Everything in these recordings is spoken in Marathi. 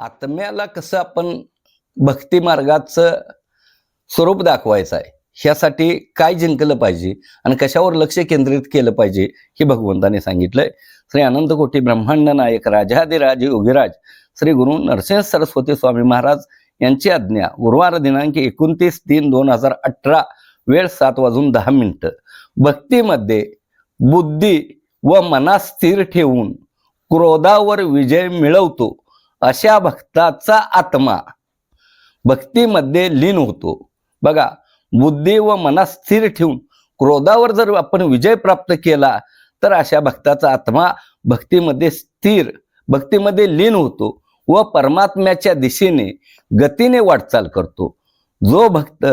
आत्म्याला कसं आपण भक्ती मार्गाचं स्वरूप दाखवायचं आहे ह्यासाठी काय जिंकलं पाहिजे आणि कशावर लक्ष केंद्रित केलं पाहिजे हे भगवंताने सांगितलंय. श्री अनंत कोटी ब्रह्मांड नायक राजाधिराज योगीराज श्री गुरु नरसिंह सरस्वती स्वामी महाराज यांची आज्ञा गुरुवार दिनांक एकोणतीस तीन दोन हजार अठरा वेळ सात वाजून दहा मिनिटं. भक्तीमध्ये बुद्धी व मना स्थिर ठेवून क्रोधावर विजय मिळवतो. अशा भक्ताचा आत्मा भक्तीमध्ये लीन होतो. बघा बुद्धी व मनात स्थिर ठेवून क्रोधावर जर आपण विजय प्राप्त केला तर अशा भक्ताचा आत्मा भक्तीमध्ये स्थिर भक्तीमध्ये लीन होतो व परमात्म्याच्या दिशेने गतीने वाटचाल करतो. जो भक्त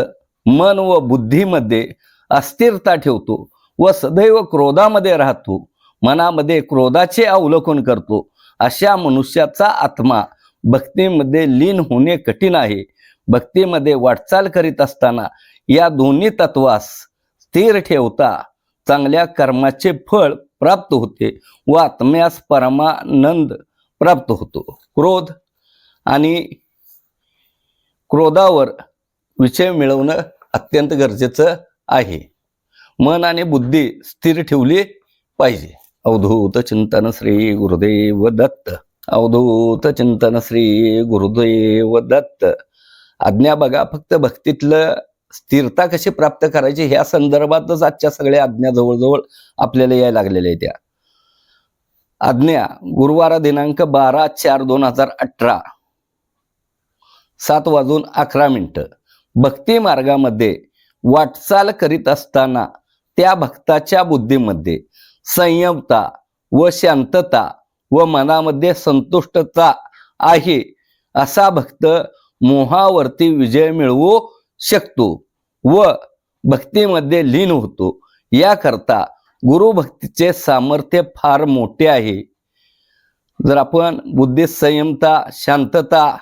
मन व बुद्धीमध्ये अस्थिरता ठेवतो व सदैव क्रोधामध्ये राहतो मनामध्ये क्रोधाचे अवलोकन करतो अशा मनुष्याचा आत्मा भक्तीमध्ये लीन होणे कठीण आहे. भक्तीमध्ये वाटचाल करीत असताना या दोन्ही तत्वास स्थिर ठेवता चांगल्या कर्माचे फळ प्राप्त होते व आत्म्यास परमानंद प्राप्त होतो. क्रोध आणि क्रोधावर विषय मिळवणं अत्यंत गरजेचं आहे. मन आणि बुद्धी स्थिर ठेवली पाहिजे. अवधूत चिंतन श्री गुरुदेव दत्त अवधूत चिंतन श्री गुरुदेव दत्त आज्ञा बघा फक्त भक्तीतलं स्थिरता कशी प्राप्त करायची ह्या संदर्भातच आजच्या सगळ्या आज्ञा जवळजवळ आपल्याला यायला लागलेल्या आहेत त्या. आज्ञा गुरुवार दिनांक बारा चार दोन हजार अठरा. सात वाजून अकरा मिनिटं. भक्ती मार्गामध्ये वाटचाल करीत असताना त्या भक्ताच्या बुद्धीमध्ये संयमता व शांतता व मनामध्ये संतुष्टता आहे असा भक्त मोहावरती विजय मिळवू शकतो व भक्तीमध्ये लीन होतो. याकरता गुरुभक्तीचे सामर्थ्य फार मोठे आहे. जर आपण बुद्धीत संयमता शांतता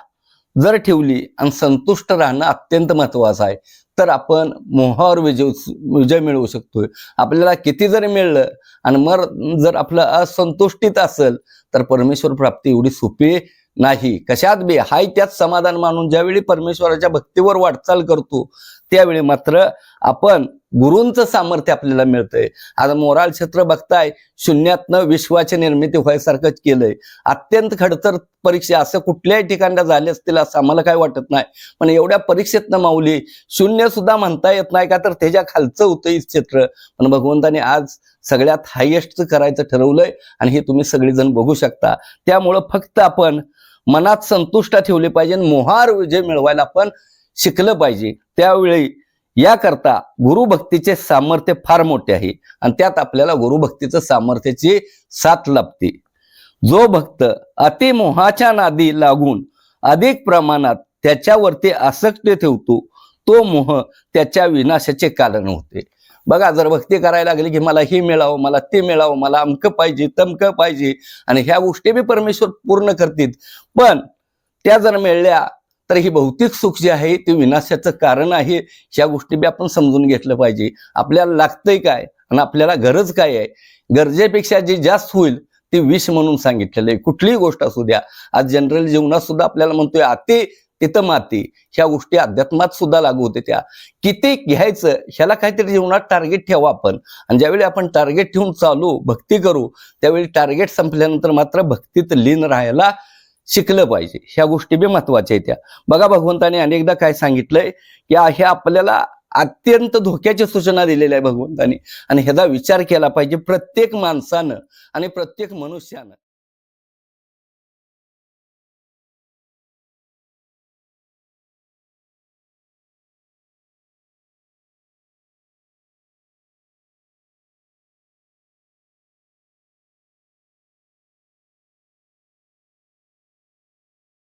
जर ठेवली आणि संतुष्ट राहणं अत्यंत महत्वाचं आहे. तर आपण मोहावर विजय विजय मिळवू शकतोय. आपल्याला किती जरी मिळलं आणि मर जर आपलं असंतुष्टीत असेल तर परमेश्वर प्राप्ती एवढी सोपी नाही. कशात बी हाय त्यात समाधान मानून ज्यावेळी परमेश्वराच्या भक्तीवर वाटचाल करतो त्यावेळी मात्र आपण गुरूंचं सामर्थ्य आपल्याला मिळतंय. आता मोराल क्षेत्र बघताय शून्यातनं विश्वाची निर्मिती व्हायसारखंच केलंय. अत्यंत खडतर परीक्षा असं कुठल्याही ठिकाणला झाले असतील असं आम्हाला काय वाटत नाही. पण एवढ्या परीक्षेतनं माऊली शून्य सुद्धा म्हणता येत नाही का? तर त्याच्या खालचं होतं क्षेत्र पण भगवंताने आज सगळ्यात हायेस्ट करायचं ठरवलंय आणि हे तुम्ही सगळेजण बघू शकता. त्यामुळं फक्त आपण मनात संतुष्ट ठेवले पाहिजे मोहार विजय मिळवायला आपण शिकलं पाहिजे. त्यावेळी याकरता गुरुभक्तीचे सामर्थ्य फार मोठे आहे. आणि त्यात आपल्याला गुरुभक्तीचं सामर्थ्याची साथ लाभते. जो भक्त अतिमोहाच्या नादी लागून अधिक प्रमाणात त्याच्यावरती आसक्ती ठेवतो तो मोह त्याच्या विनाशाचे कारण होते. बघा जर भक्ती करायला लागली की मला हे मिळावं मला ते मिळावं मला अमकं पाहिजे तमकं पाहिजे आणि ह्या गोष्टी बी परमेश्वर पूर्ण करतील. पण त्या जर मिळल्या तर ही भौतिक सुख जे आहे ते विनाशाचं कारण आहे ह्या गोष्टी बी आपण समजून घेतलं पाहिजे. आपल्याला लागतंय काय आणि आपल्याला गरज काय आहे? गरजेपेक्षा जे जास्त होईल ते विष म्हणून सांगितलेलं आहे. कुठलीही गोष्ट असू द्या. आज जनरल जीवनात सुद्धा आपल्याला म्हणतोय आते तिथं माती. ह्या गोष्टी अध्यात्मात सुद्धा लागू होते त्या. किती घ्यायचं ह्याला काहीतरी जीवनात टार्गेट ठेवा आपण. आणि ज्यावेळी आपण टार्गेट ठेवून चालू भक्ती करू त्यावेळी टार्गेट संपल्यानंतर मात्र भक्तीत लीन राहायला शिकलं पाहिजे. ह्या गोष्टी बी महत्त्वाच्या आहेत त्या. बघा भगवंताने अनेकदा काय सांगितलंय की हे आपल्याला अत्यंत धोक्याची सूचना दिलेल्या आहे भगवंतानी. आणि ह्याचा विचार केला पाहिजे प्रत्येक माणसानं आणि प्रत्येक मनुष्यानं.